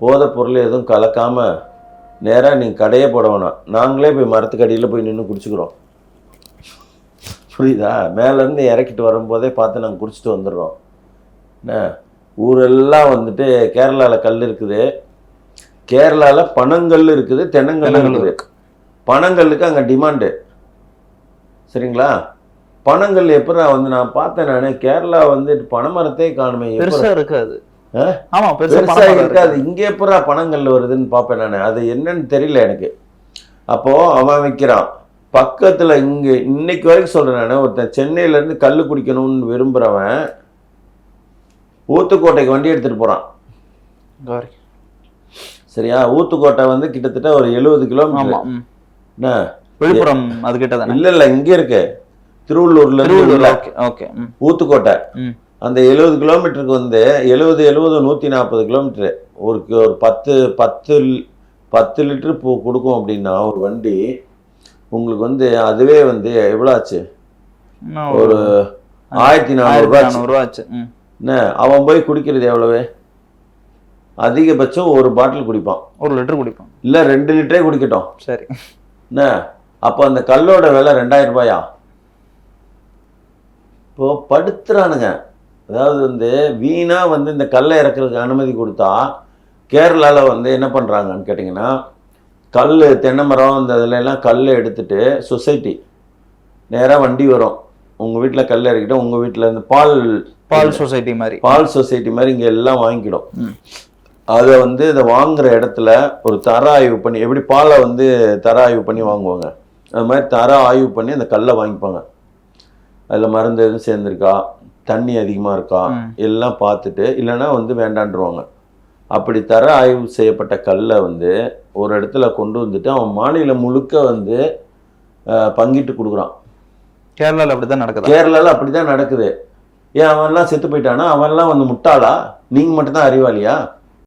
போதை பொருள் எதுவும் கலக்காமல் நேராக நீங்கள் கடையே போட வேணாம். நாங்களே போய் மரத்துக்கு அடியில் போய் நின்று குடிச்சுக்கிறோம். புரியுதா? மேலேருந்து இறக்கிட்டு வரும்போதே பார்த்து நாங்கள் குடிச்சிட்டு வந்துடுறோம். என்ன? ஊரெல்லாம் வந்துட்டு கேரளாவில் கல் இருக்குது. கேரளாவில் பனங்கல் இருக்குது தென்னங்கல் இருக்குது. பனங்கல்லுக்கு அங்கே டிமாண்டு. சரிங்களா? பனங்கல் எப்படா வந்து நான் பார்த்தேன் நான். கேரளா வந்து பனைமரத்தே காணுமே. எப்படா? பெருசா இருக்காது. ஆ? ஆமா பெருசா பெருசா பணம் இருக்காது. இங்கே எப்படா பனங்கல் வருதுன்னு பார்ப்பேன் நான். அது என்னன்னு தெரியல எனக்கு. அப்போ அவன் விற்கிறான் பக்கத்துல இங்க இன்னைக்கு வரைக்கும் சொல்றேன் நான் ஒருத்தன் சென்னையில இருந்து கல் குடிக்கணும்னு விரும்புறவன் ஊத்துக்கோட்டைக்கு வண்டி எடுத்துட்டு போறான். சரியா? ஊத்துக்கோட்டை வந்து கிட்டத்தட்ட ஒரு எழுபது கிலோமீட்டர். என்ன? விழுப்புரம் அது கிட்ட இல்ல இல்ல இங்க இருக்கு. திருவள்ளூர்ல இருந்து ஓகே ஊத்துக்கோட்டை. அந்த எழுபது கிலோமீட்டருக்கு வந்து எழுபது எழுபது நூற்றி நாற்பது கிலோமீட்டரு. ஒரு ஒரு பத்து பத்து பத்து லிட்டரு பூ கொடுக்கும் அப்படின்னா ஒரு வண்டி உங்களுக்கு வந்து அதுவே வந்து எவ்வளோ ஆச்சு? ஒரு ஆயிரத்தி நானூறுரூவா ஆச்சு. என்ன? அவன் போய் குடிக்கிறது எவ்வளவு? அதிகபட்சம் ஒரு பாட்டில் குடிப்பான். ஒரு லிட்டர் குடிப்போம் இல்லை ரெண்டு லிட்டரே குடிக்கட்டும். சரி. என்ன? அப்போ அந்த கல்லோட விலை ரெண்டாயிரம் ரூபாயா? இப்போ படுத்துறானுங்க. அதாவது வந்து வீணா வந்து இந்த கல்லை இறக்குறதுக்கு அனுமதி கொடுத்தா கேரளால வந்து என்ன பண்றாங்கன்னு கேட்டிங்கன்னா கல் தென்னை மரம் இந்த இதுல எல்லாம் கல்லை எடுத்துட்டு சொசைட்டி நேராக வண்டி வரும். உங்க வீட்டில் கல் இறக்கிட்டு உங்க வீட்டில் இருந்து பால் பால் சொசைட்டி மாதிரி. பால் சொசைட்டி மாதிரி இங்கே எல்லாம் வாங்கிக்கிடும். அதை வந்து இதை வாங்குற இடத்துல ஒரு தர ஆய்வு பண்ணி எப்படி பாலை வந்து தர ஆய்வு பண்ணி வாங்குவாங்க? அது மாதிரி தர ஆய்வு பண்ணி அந்த கல்லை வாங்கிப்பாங்க. அதில் மருந்து எதுவும் சேர்ந்துருக்கா? தண்ணி அதிகமாக இருக்கா. எல்லாம் பார்த்துட்டு இல்லைன்னா வந்து வேண்டான்றுவாங்க அப்படி தர ஆய்வு செய்யப்பட்ட கல்லை வந்து ஒரு இடத்துல கொண்டு வந்துட்டு அவன் மாநிலம் முழுக்க வந்து பங்கிட்டு கொடுக்குறான். கேரளால அப்படிதான் நடக்குதா? கேரளால அப்படிதான் நடக்குது. ஏன் அவன்லாம் செத்து போயிட்டானா? அவன்லாம் வந்து முட்டாளா? நீங்க மட்டும்தான் அறிவாளியா?